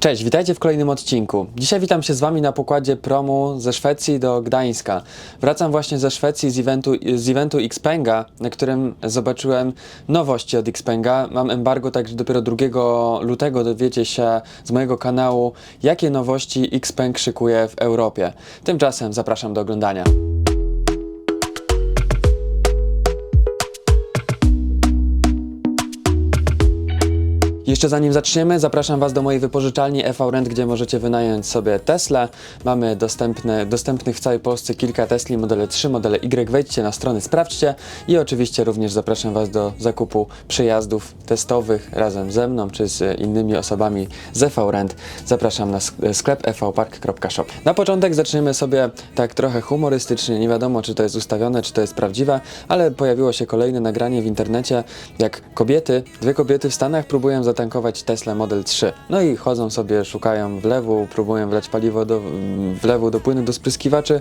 Cześć, witajcie w kolejnym odcinku. Dzisiaj witam się z Wami na pokładzie promu ze Szwecji do Gdańska. Wracam właśnie ze Szwecji z eventu, z eventu Xpenga, na którym zobaczyłem nowości od Xpenga. Mam embargo, także dopiero 2 lutego dowiecie się z mojego kanału, jakie nowości Xpeng szykuje w Europie. Tymczasem zapraszam do oglądania. Jeszcze zanim zaczniemy, zapraszam Was do mojej wypożyczalni EV Rent, gdzie możecie wynająć sobie Tesla. Mamy dostępne, dostępnych w całej Polsce kilka Tesli, modele 3, modele Y. Wejdźcie na stronę, sprawdźcie i oczywiście również zapraszam Was do zakupu przejazdów testowych razem ze mną czy z innymi osobami z EV Rent. Zapraszam na sk- sklep evpark.shop. Na początek zaczniemy sobie tak trochę humorystycznie. Nie wiadomo, czy to jest ustawione, czy to jest prawdziwe, ale pojawiło się kolejne nagranie w internecie, jak kobiety, dwie kobiety w Stanach próbują zatankować Tesla Model 3. No i chodzą sobie, szukają wlewu, próbują wlać paliwo do wlewu, do płynu, do spryskiwaczy,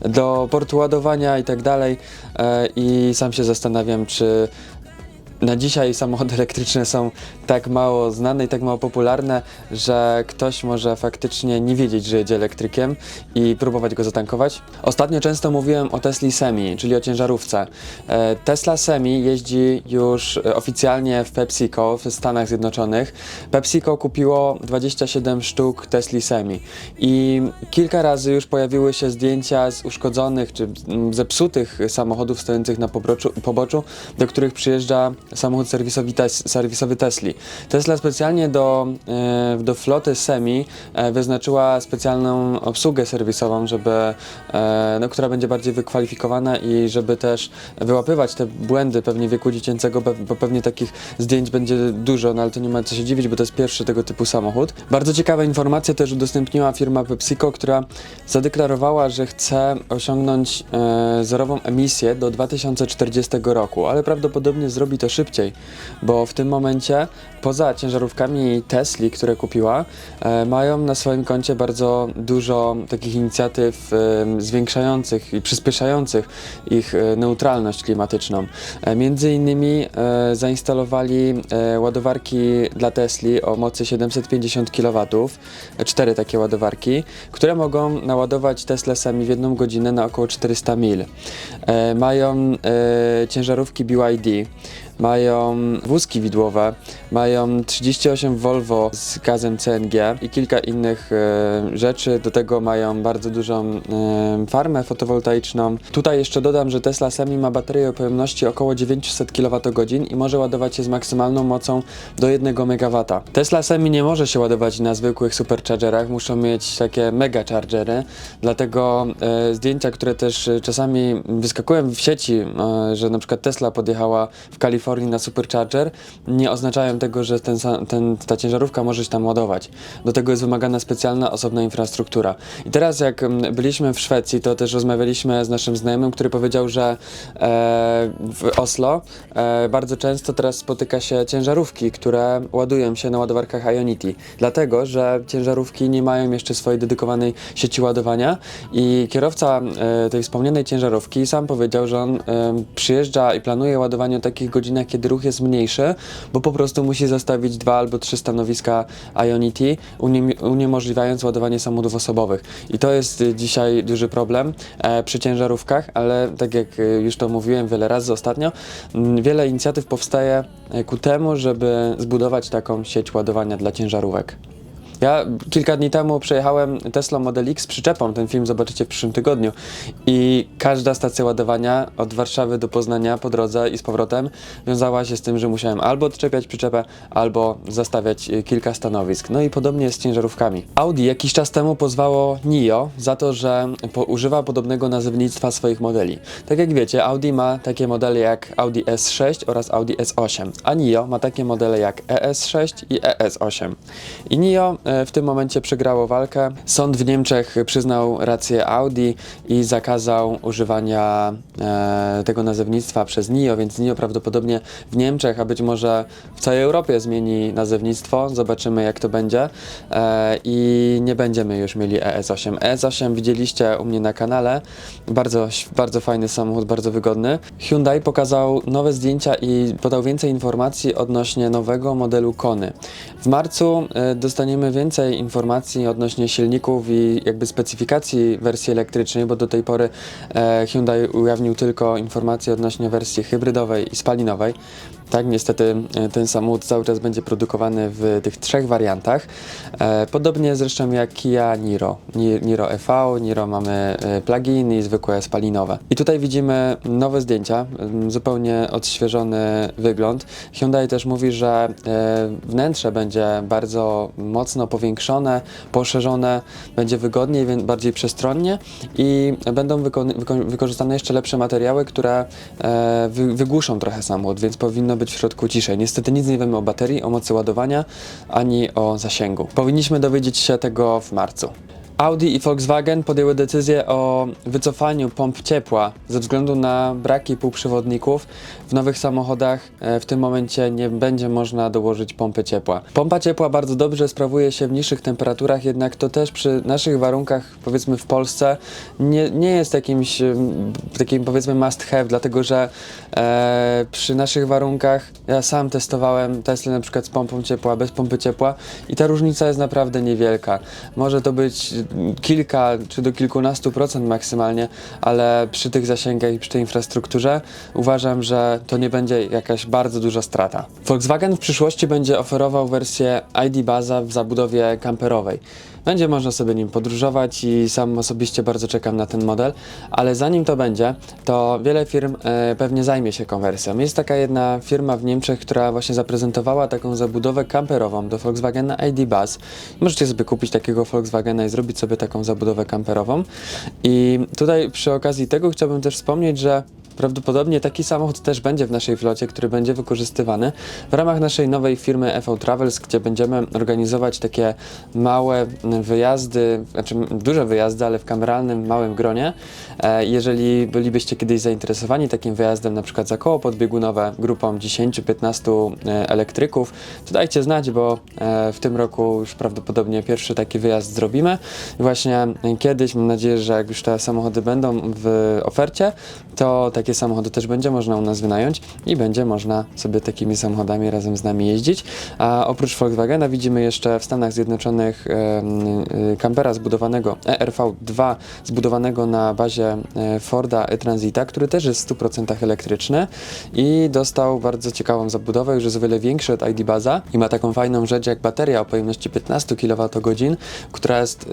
do portu ładowania i tak dalej. E, I sam się zastanawiam, czy na dzisiaj samochody elektryczne są tak mało znane i tak mało popularne, że ktoś może faktycznie nie wiedzieć, że jedzie elektrykiem i próbować go zatankować. Ostatnio często mówiłem o Tesli Semi, czyli o ciężarówce. E, Tesla Semi jeździ już e, oficjalnie w PepsiCo w Stanach Zjednoczonych. PepsiCo kupiło 27 sztuk Tesli Semi i kilka razy już pojawiły się zdjęcia z uszkodzonych czy zepsutych samochodów stojących na poboczu do których przyjeżdża samochód serwisowy, tes, serwisowy Tesli. Tesla specjalnie do, e, do floty Semi e, wyznaczyła specjalną obsługę serwisową, żeby, e, no, która będzie bardziej wykwalifikowana i żeby też wyłapywać te błędy pewnie wieku dziecięcego, bo pewnie takich zdjęć będzie dużo, no ale to nie ma co się dziwić, bo to jest pierwszy tego typu samochód. Bardzo ciekawa informacja też udostępniła firma PepsiCo, która zadeklarowała, że chce osiągnąć zerową emisję do 2040 roku, ale prawdopodobnie zrobi to szybciej, bo w tym momencie poza ciężarówkami Tesli, które kupiła, e, mają na swoim koncie bardzo dużo takich inicjatyw e, zwiększających i przyspieszających ich e, neutralność klimatyczną. E, między innymi e, zainstalowali e, ładowarki dla Tesli o mocy 750 kW, e, cztery takie ładowarki, które mogą naładować Tesla sami w jedną godzinę na około 400 mil. E, mają e, ciężarówki BYD, mają wózki widłowe, mają 38 Volvo z gazem CNG i kilka innych e, rzeczy. Do tego mają bardzo dużą e, farmę fotowoltaiczną. Tutaj jeszcze dodam, że Tesla Semi ma baterię o pojemności około 900 kWh i może ładować się z maksymalną mocą do 1 MW. Tesla Semi nie może się ładować na zwykłych superchargerach, muszą mieć takie mega chargery, dlatego e, zdjęcia, które też czasami wyskakują w sieci, że na przykład Tesla podjechała w Kalifornii na supercharger, nie oznaczają tego, że ten, ten, ta ciężarówka może się tam ładować. Do tego jest wymagana specjalna, osobna infrastruktura. I teraz jak mm, byliśmy w Szwecji, to też rozmawialiśmy z naszym znajomym, który powiedział, że e, w Oslo e, bardzo często teraz spotyka się ciężarówki, które ładują się na ładowarkach Ionity, dlatego, że ciężarówki nie mają jeszcze swojej dedykowanej sieci ładowania i kierowca e, tej wspomnianej ciężarówki sam powiedział, że on e, przyjeżdża i planuje ładowanie o takich godzinach, kiedy ruch jest mniejszy, bo po prostu musi zastawić dwa albo trzy stanowiska Ionity, unie- uniemożliwiając ładowanie samochodów osobowych. I to jest y, dzisiaj duży problem e, przy ciężarówkach, ale tak jak y, już to mówiłem wiele razy ostatnio, wiele inicjatyw powstaje e, ku temu, żeby zbudować taką sieć ładowania dla ciężarówek. Ja kilka dni temu przejechałem Tesla Model X przyczepą, ten film zobaczycie w przyszłym tygodniu i każda stacja ładowania od Warszawy do Poznania po drodze i z powrotem wiązała się z tym, że musiałem albo odczepiać przyczepę, albo zastawiać y, kilka stanowisk. No i podobnie jest z ciężarówkami. Audi jakiś czas temu pozwało NIO za to, że po, używa podobnego nazewnictwa swoich modeli. Tak jak wiecie, Audi ma takie modele jak Audi S6 oraz Audi S8, a NIO ma takie modele jak ES6 i ES8. I NIO w tym momencie przegrało walkę. Sąd w Niemczech przyznał rację Audi i zakazał używania e, tego nazewnictwa przez NIO, więc NIO prawdopodobnie w Niemczech, a być może w całej Europie zmieni nazewnictwo. Zobaczymy jak to będzie. E, I nie będziemy już mieli ES8. ES8 widzieliście u mnie na kanale. Bardzo, bardzo fajny samochód, bardzo wygodny. Hyundai pokazał nowe zdjęcia i podał więcej informacji odnośnie nowego modelu Kony. W marcu e, dostaniemy więcej informacji odnośnie silników i jakby specyfikacji wersji elektrycznej, bo do tej pory e, Hyundai ujawnił tylko informacje odnośnie wersji hybrydowej i spalinowej. Tak, niestety e, ten samochód cały czas będzie produkowany w tych trzech wariantach. E, podobnie zresztą jak Kia Niro. Ni- Niro EV, Niro mamy e, plug-in i zwykłe spalinowe. I tutaj widzimy nowe zdjęcia, zupełnie odświeżony wygląd. Hyundai też mówi, że wnętrze będzie bardzo mocno powiększone, poszerzone, będzie wygodniej, bardziej przestronnie i będą wyko- wyko- wykorzystane jeszcze lepsze materiały, które wy- wygłuszą trochę samochód, więc powinno być w środku ciszej. Niestety nic nie wiemy o baterii, o mocy ładowania, ani o zasięgu. Powinniśmy dowiedzieć się tego w marcu. Audi i Volkswagen podjęły decyzję o wycofaniu pomp ciepła ze względu na braki półprzewodników. W nowych samochodach e, w tym momencie nie będzie można dołożyć pompy ciepła. Pompa ciepła bardzo dobrze sprawuje się w niższych temperaturach, jednak to też przy naszych warunkach, powiedzmy w Polsce, nie, nie jest jakimś takim powiedzmy must have, dlatego że e, przy naszych warunkach ja sam testowałem Tesla na przykład z pompą ciepła, bez pompy ciepła i ta różnica jest naprawdę niewielka. Może to być kilka czy do kilkunastu procent maksymalnie, ale przy tych zasięgach i przy tej infrastrukturze uważam, że to nie będzie jakaś bardzo duża strata. Volkswagen w przyszłości będzie oferował wersję ID Baza w zabudowie kamperowej. Będzie można sobie nim podróżować i sam osobiście bardzo czekam na ten model, ale zanim to będzie, to wiele firm e, pewnie zajmie się konwersją. Jest taka jedna firma w Niemczech, która właśnie zaprezentowała taką zabudowę kamperową do Volkswagena ID Bus. Możecie sobie kupić takiego Volkswagena i zrobić sobie taką zabudowę kamperową. I tutaj przy okazji tego chciałbym też wspomnieć, że Prawdopodobnie taki samochód też będzie w naszej flocie, który będzie wykorzystywany w ramach naszej nowej firmy EV Travels, gdzie będziemy organizować takie małe wyjazdy, znaczy duże wyjazdy, ale w kameralnym, małym gronie. E, Jeżeli bylibyście kiedyś zainteresowani takim wyjazdem, na przykład za koło podbiegunowe grupą 10-15 e, elektryków, to dajcie znać, bo e, w tym roku już prawdopodobnie pierwszy taki wyjazd zrobimy. Właśnie kiedyś, mam nadzieję, że jak już te samochody będą w ofercie, to takie samochody też będzie można u nas wynająć i będzie można sobie takimi samochodami razem z nami jeździć. A oprócz Volkswagena widzimy jeszcze w Stanach Zjednoczonych y, kampera zbudowanego ERV2 zbudowanego na bazie e, Forda e-Transita, który też jest w 100% elektryczny i dostał bardzo ciekawą zabudowę, już jest o wiele większy od ID Baza i ma taką fajną rzecz jak bateria o pojemności 15 kWh, która jest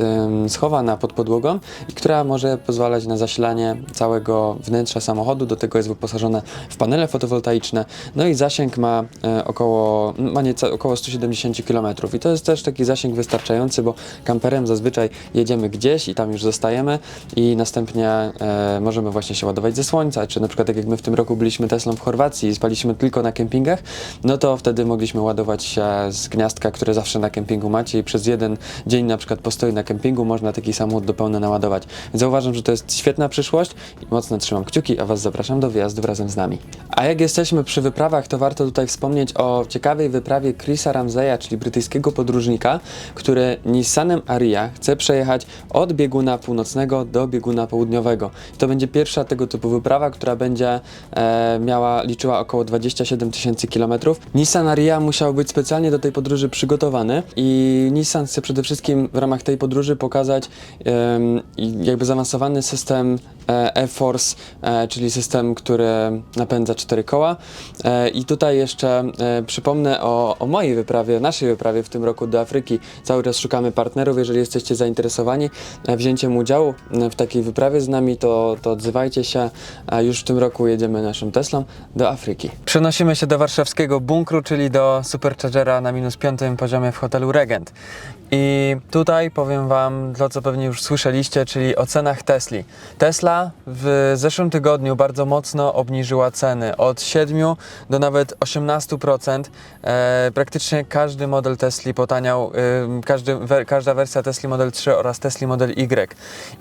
schowana pod podłogą i która może pozwalać na zasilanie całego wnętrza samochodu. Do tego jest wyposażona w panele fotowoltaiczne. No i zasięg ma e, około, ma nieco, około 170 km. I to jest też taki zasięg wystarczający, bo kamperem zazwyczaj jedziemy gdzieś i tam już zostajemy i następnie e, możemy właśnie się ładować ze słońca, czy na przykład tak jak my w tym roku byliśmy Teslą w Chorwacji i spaliśmy tylko na kempingach, no to wtedy mogliśmy ładować się z gniazdka, które zawsze na kempingu macie i przez jeden dzień na przykład postoju na kempingu można taki samochód do pełna naładować. Zauważam, że to jest świetna przyszłość i mocno trzymam kciuki, a Was zapraszam do wyjazdów razem z nami. A jak jesteśmy przy wyprawach, to warto tutaj wspomnieć o ciekawej wyprawie Chrisa Ramseya, czyli brytyjskiego podróżnika, który Nissanem Aria chce przejechać od bieguna północnego do bieguna południowego. To będzie pierwsza tego typu wyprawa, która będzie e, miała, liczyła około 27 tysięcy kilometrów. Nissan Aria musiał być specjalnie do tej podróży przygotowany i Nissan chce przede wszystkim w ramach tej podróży pokazać i jakby zaawansowany system e, e-Force, e, czyli system, który napędza cztery koła. E, I tutaj jeszcze e, przypomnę o, o mojej wyprawie, naszej wyprawie w tym roku do Afryki. Cały czas szukamy partnerów. Jeżeli jesteście zainteresowani e, wzięciem udziału e, w takiej wyprawie z nami, to, to odzywajcie się. Już w tym roku jedziemy naszą Teslą do Afryki. Przenosimy się do warszawskiego bunkru, czyli do Superchargera na minus piątym poziomie w hotelu Regent. I tutaj powiem Wam to, co pewnie już słyszeliście, czyli o cenach Tesli. Tesla w zeszłym tygodniu bardzo mocno obniżyła ceny od 7 do nawet 18%. E, praktycznie każdy model Tesli potaniał, e, każdy, we, każda wersja Tesli Model 3 oraz Tesli Model Y.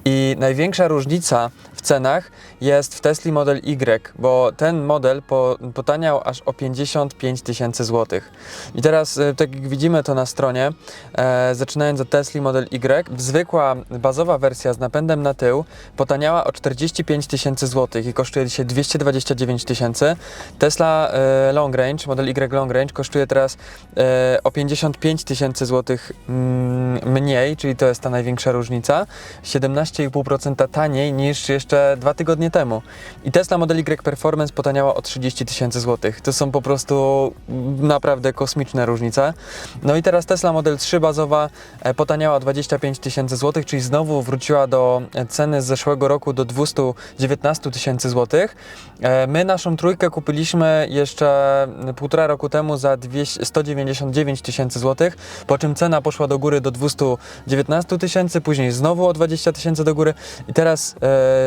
I największa różnica cenach jest w Tesla Model Y, bo ten model po, potaniał aż o 55 tysięcy złotych. I teraz, e, tak jak widzimy to na stronie, e, zaczynając od Tesla Model Y, zwykła bazowa wersja z napędem na tył potaniała o 45 tysięcy złotych i kosztuje dzisiaj 229 tysięcy. Tesla e, Long Range, model Y Long Range kosztuje teraz e, o 55 tysięcy złotych mm, mniej, czyli to jest ta największa różnica, 17,5% taniej niż jeszcze dwa tygodnie temu. I Tesla Model Y Performance potaniała o 30 tysięcy złotych. To są po prostu naprawdę kosmiczne różnice. No i teraz Tesla Model 3 bazowa e, potaniała o 25 tysięcy złotych, czyli znowu wróciła do e, ceny z zeszłego roku do 219 tysięcy złotych. E, My naszą trójkę kupiliśmy jeszcze półtora roku temu za 200 199 tysięcy złotych, po czym cena poszła do góry do 219 tysięcy, później znowu o 20 tysięcy do góry i teraz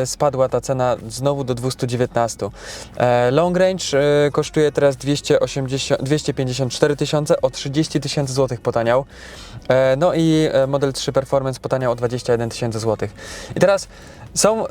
e, spadła ta cena znowu do 219. E, long Range e, kosztuje teraz 280, 254 tysiące, o 30 tysięcy złotych potaniał. E, no i Model 3 Performance potaniał o 21 tysięcy złotych. I teraz są y,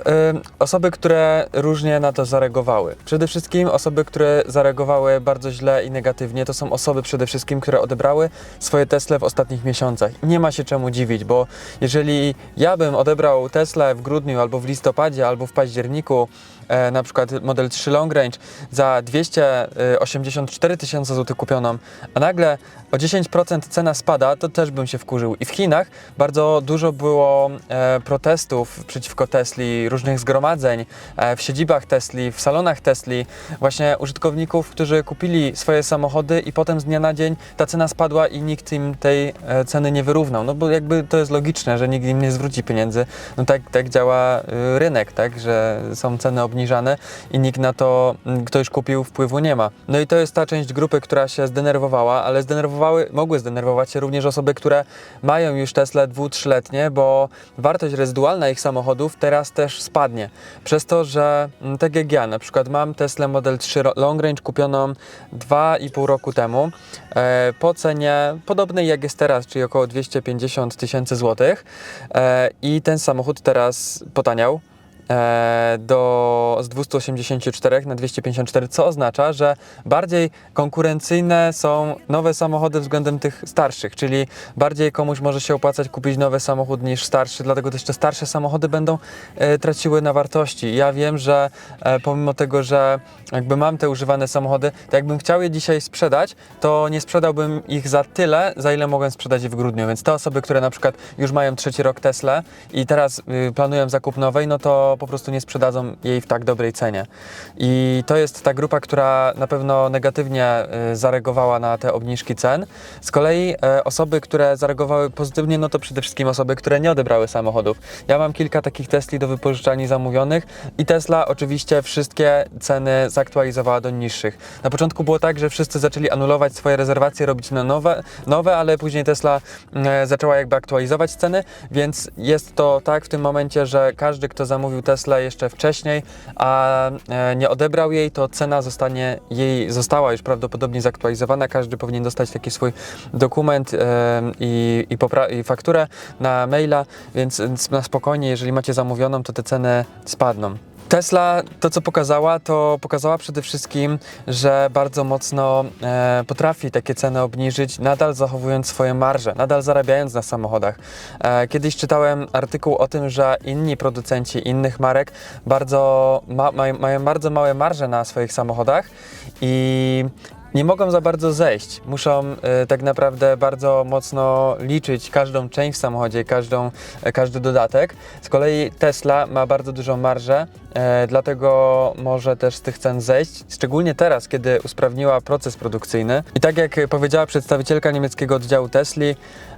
osoby, które różnie na to zareagowały. Przede wszystkim osoby, które zareagowały bardzo źle i negatywnie, to są osoby przede wszystkim, które odebrały swoje Tesla w ostatnich miesiącach. Nie ma się czemu dziwić, bo jeżeli ja bym odebrał Tesla w grudniu, albo w listopadzie, albo w październiku, e, na przykład model 3 Long Range za 284 tysiące złotych kupioną, a nagle o 10% cena spada, to też bym się wkurzył. I w Chinach bardzo dużo było e, protestów przeciwko Tesli, różnych zgromadzeń e, w siedzibach Tesli, w salonach Tesli, właśnie użytkowników, którzy kupili swoje samochody i potem z dnia na dzień ta cena spadła i nikt im tej e, ceny nie wyrównał. No bo jakby to jest logiczne, że nikt im nie zwróci pieniędzy. No tak, tak działa y, rynek, tak, że są ceny obniżane i nikt na to, m, kto już kupił, wpływu nie ma. No i to jest ta część grupy, która się zdenerwowała, ale zdenerwowały, mogły zdenerwować się również osoby, które mają już Tesla dwu, trzyletnie, bo wartość rezydualna ich samochodów teraz też spadnie. Przez to, że m, tak jak ja, na przykład mam Tesla Model 3 ro- Long Range kupioną 2,5 roku temu e, po cenie podobnej jak jest teraz, czyli około 250 tysięcy złotych e, i ten samochód teraz potaniał do, z 284 na 254, co oznacza, że bardziej konkurencyjne są nowe samochody względem tych starszych, czyli bardziej komuś może się opłacać kupić nowy samochód niż starszy, dlatego też te starsze samochody będą e, traciły na wartości. Ja wiem, że e, pomimo tego, że jakby mam te używane samochody, to jakbym chciał je dzisiaj sprzedać, to nie sprzedałbym ich za tyle, za ile mogłem sprzedać je w grudniu, więc te osoby, które na przykład już mają trzeci rok Tesla i teraz y, planują zakup nowej, no to po prostu nie sprzedadzą jej w tak dobrej cenie. I to jest ta grupa, która na pewno negatywnie y, zareagowała na te obniżki cen. Z kolei e, osoby, które zareagowały pozytywnie, no to przede wszystkim osoby, które nie odebrały samochodów. Ja mam kilka takich Tesli do wypożyczalni zamówionych i Tesla oczywiście wszystkie ceny zaktualizowała do niższych. Na początku było tak, że wszyscy zaczęli anulować swoje rezerwacje, robić na nowe, nowe ale później Tesla e, zaczęła jakby aktualizować ceny, więc jest to tak w tym momencie, że każdy, kto zamówił Tesla jeszcze wcześniej, a e, nie odebrał jej, to cena zostanie jej, została już prawdopodobnie zaktualizowana. Każdy powinien dostać taki swój dokument e, i, i, i fakturę na maila, więc na spokojnie, jeżeli macie zamówioną, to te ceny spadną. Tesla to, co pokazała, to pokazała przede wszystkim, że bardzo mocno e, potrafi takie ceny obniżyć, nadal zachowując swoje marże, nadal zarabiając na samochodach. E, kiedyś czytałem artykuł o tym, że inni producenci innych marek bardzo ma, mają, mają bardzo małe marże na swoich samochodach i nie mogą za bardzo zejść. Muszą e, tak naprawdę bardzo mocno liczyć każdą część w samochodzie, każdą, e, każdy dodatek. Z kolei Tesla ma bardzo dużą marżę, e, dlatego może też z tych cen zejść, szczególnie teraz, kiedy usprawniła proces produkcyjny. I tak jak powiedziała przedstawicielka niemieckiego oddziału Tesli,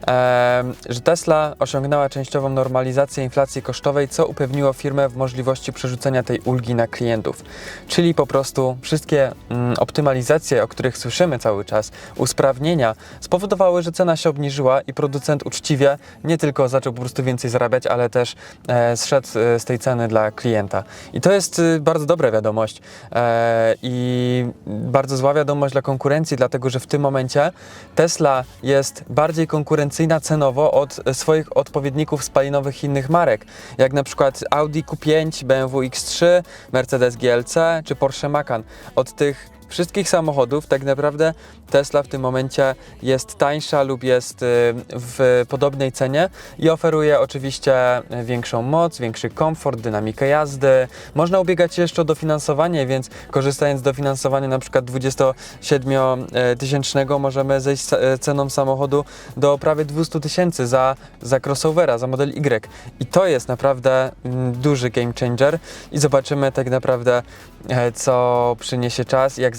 e, że Tesla osiągnęła częściową normalizację inflacji kosztowej, co upewniło firmę w możliwości przerzucenia tej ulgi na klientów. Czyli po prostu wszystkie mm, optymalizacje, o których słyszymy cały czas, usprawnienia spowodowały, że cena się obniżyła i producent uczciwie nie tylko zaczął po prostu więcej zarabiać, ale też e, zszedł e, z tej ceny dla klienta. I to jest y, bardzo dobra wiadomość e, i bardzo zła wiadomość dla konkurencji, dlatego że w tym momencie Tesla jest bardziej konkurencyjna cenowo od e, swoich odpowiedników spalinowych innych marek, jak na przykład Audi Q5, BMW X3, Mercedes GLC czy Porsche Macan. Od tych wszystkich samochodów tak naprawdę Tesla w tym momencie jest tańsza lub jest y, w podobnej cenie i oferuje oczywiście większą moc, większy komfort, dynamikę jazdy. Można ubiegać się jeszcze o dofinansowanie, więc korzystając z dofinansowania na przykład 27-tysięcznego możemy zejść e, ceną samochodu do prawie 200 tysięcy za, za crossovera, za model Y. I to jest naprawdę mm, duży game changer i zobaczymy tak naprawdę co przyniesie czas, jak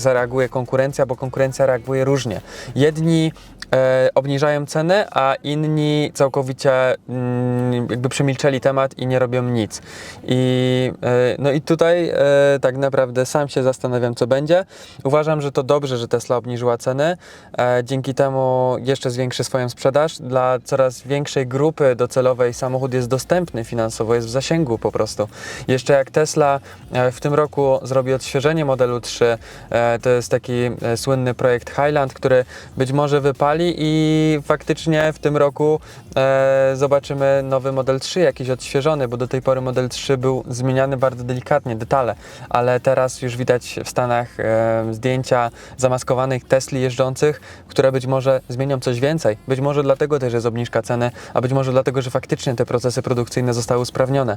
zareaguje, konkurencja, bo konkurencja reaguje różnie. Jedni e, obniżają ceny, a inni całkowicie mm, jakby przemilczeli temat i nie robią nic. I, e, no i tutaj e, tak naprawdę sam się zastanawiam, co będzie. Uważam, że to dobrze, że Tesla obniżyła ceny. E, dzięki temu jeszcze zwiększy swoją sprzedaż. Dla coraz większej grupy docelowej samochód jest dostępny finansowo, jest w zasięgu po prostu. Jeszcze jak Tesla e, w tym roku zrobi odświeżenie modelu 3, e, to jest taki e, słynny projekt Highland, który być może wypali i faktycznie w tym roku e, zobaczymy nowy model 3, jakiś odświeżony, bo do tej pory model 3 był zmieniany bardzo delikatnie, detale, ale teraz już widać w Stanach e, zdjęcia zamaskowanych Tesli jeżdżących, które być może zmienią coś więcej. Być może dlatego też jest obniżka ceny, a być może dlatego, że faktycznie te procesy produkcyjne zostały usprawnione.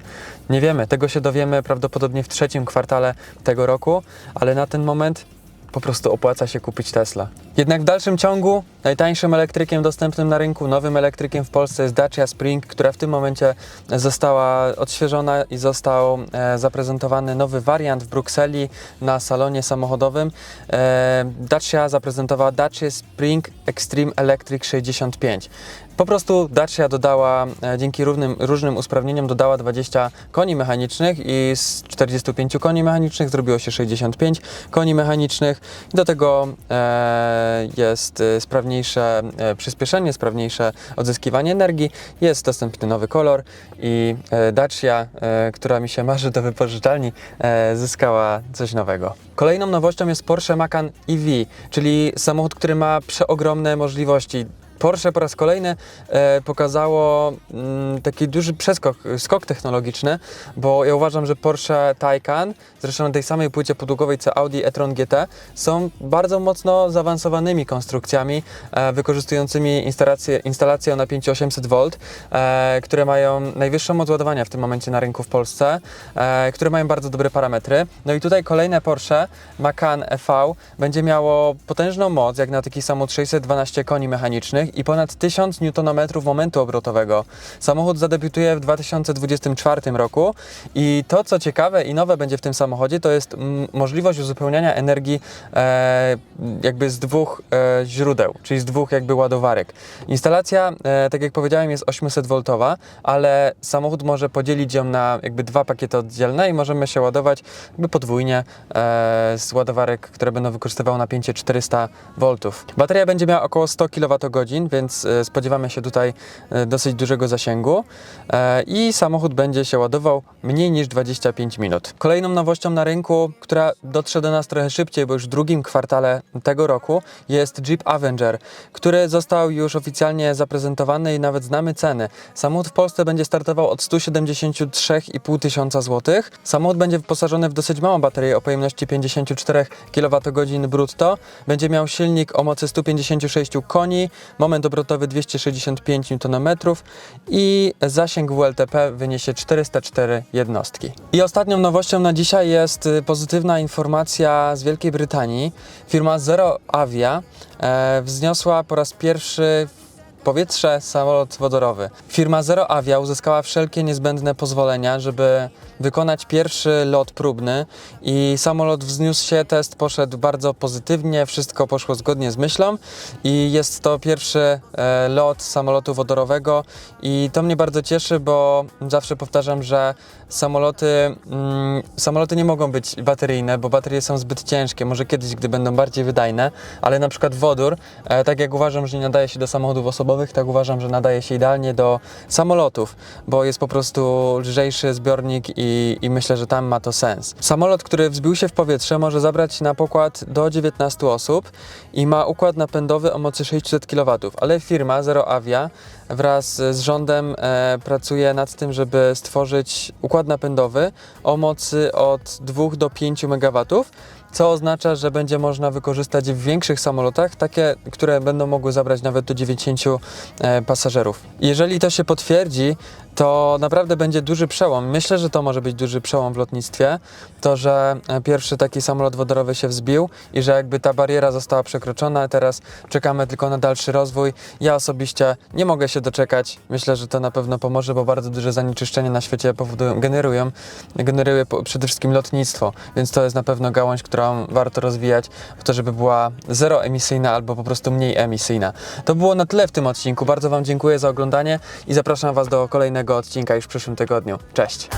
Nie wiemy, tego się dowiemy prawdopodobnie w trzecim kwartale tego roku, ale na ten moment po prostu opłaca się kupić Tesla. Jednak w dalszym ciągu najtańszym elektrykiem dostępnym na rynku, nowym elektrykiem w Polsce jest Dacia Spring, która w tym momencie została odświeżona i został e, zaprezentowany nowy wariant w Brukseli na salonie samochodowym. E, Dacia zaprezentowała Dacia Spring Extreme Electric 65. Po prostu Dacia dodała, e, dzięki równym, różnym usprawnieniom, dodała 20 koni mechanicznych i z 45 koni mechanicznych zrobiło się 65 koni mechanicznych. Do tego e, jest e, sprawniejsze e, przyspieszenie, sprawniejsze odzyskiwanie energii. Jest dostępny nowy kolor i Dacia, e, która mi się marzy do wypożyczalni, e, zyskała coś nowego. Kolejną nowością jest Porsche Macan EV, czyli samochód, który ma przeogromne możliwości. Porsche po raz kolejny e, pokazało mm, taki duży przeskok, skok technologiczny, bo ja uważam, że Porsche Taycan, zresztą na tej samej płycie podługowej co Audi e-tron GT, są bardzo mocno zaawansowanymi konstrukcjami, e, wykorzystującymi instalację, instalację o napięciu 800 V, e, które mają najwyższą moc ładowania w tym momencie na rynku w Polsce, które mają bardzo dobre parametry. No i tutaj kolejne Porsche Macan EV będzie miało potężną moc, jak na taki samochód 612 koni mechanicznych i ponad 1000 Nm momentu obrotowego. Samochód zadebiutuje w 2024 roku i to, co ciekawe i nowe będzie w tym samochodzie, to jest mm, możliwość uzupełniania energii e, jakby z dwóch e, źródeł, czyli z dwóch jakby ładowarek. Instalacja, e, tak jak powiedziałem, jest 800V, ale samochód może podzielić ją na jakby dwa pakiety oddzielne i możemy się ładować jakby podwójnie e, z ładowarek, które będą wykorzystywały napięcie 400 V. Bateria będzie miała około 100 kWh, więc e, spodziewamy się tutaj e, dosyć dużego zasięgu e, i samochód będzie się ładował mniej niż 25 minut. Kolejną nowością na rynku, która dotrze do nas trochę szybciej, bo już w drugim kwartale tego roku, jest Jeep Avenger, który został już oficjalnie zaprezentowany i nawet znamy ceny. Samochód w Polsce będzie startował od 173,5 tysiąca złotych. Samochód będzie wyposażony w dosyć małą baterię o pojemności 54 kWh brutto. Będzie miał silnik o mocy 156 koni, moment obrotowy 265 Nm i zasięg WLTP wyniesie 404 jednostki. I ostatnią nowością na dzisiaj jest y, pozytywna informacja z Wielkiej Brytanii. Firma Zero Avia e, wzniosła po raz pierwszy powietrze samolot wodorowy. Firma Zero Avia uzyskała wszelkie niezbędne pozwolenia, żeby wykonać pierwszy lot próbny i samolot wzniósł się, test poszedł bardzo pozytywnie, wszystko poszło zgodnie z myślą i jest to pierwszy e, lot samolotu wodorowego i to mnie bardzo cieszy, bo zawsze powtarzam, że samoloty, mm, samoloty nie mogą być bateryjne, bo baterie są zbyt ciężkie, może kiedyś, gdy będą bardziej wydajne, ale na przykład wodór, e, tak jak uważam, że nie nadaje się do samochodów osobowych, tak uważam, że nadaje się idealnie do samolotów, bo jest po prostu lżejszy zbiornik i, i myślę, że tam ma to sens. Samolot, który wzbił się w powietrze, może zabrać na pokład do 19 osób i ma układ napędowy o mocy 600 kW, ale firma Zero Avia wraz z rządem e, pracuje nad tym, żeby stworzyć układ napędowy o mocy od 2 do 5 MW, co oznacza, że będzie można wykorzystać w większych samolotach takie, które będą mogły zabrać nawet do 90 e, pasażerów. Jeżeli to się potwierdzi, to naprawdę będzie duży przełom. Myślę, że to może być duży przełom w lotnictwie. To, że e, pierwszy taki samolot wodorowy się wzbił i że jakby ta bariera została przekroczona, teraz czekamy tylko na dalszy rozwój. Ja osobiście nie mogę się doczekać. Myślę, że to na pewno pomoże, bo bardzo duże zanieczyszczenie na świecie powodują, generują, generuje przede wszystkim lotnictwo, więc to jest na pewno gałąź, którą warto rozwijać w to, żeby była zeroemisyjna albo po prostu mniej emisyjna. To było na tyle w tym odcinku. Bardzo Wam dziękuję za oglądanie i zapraszam Was do kolejnego odcinka już w przyszłym tygodniu. Cześć!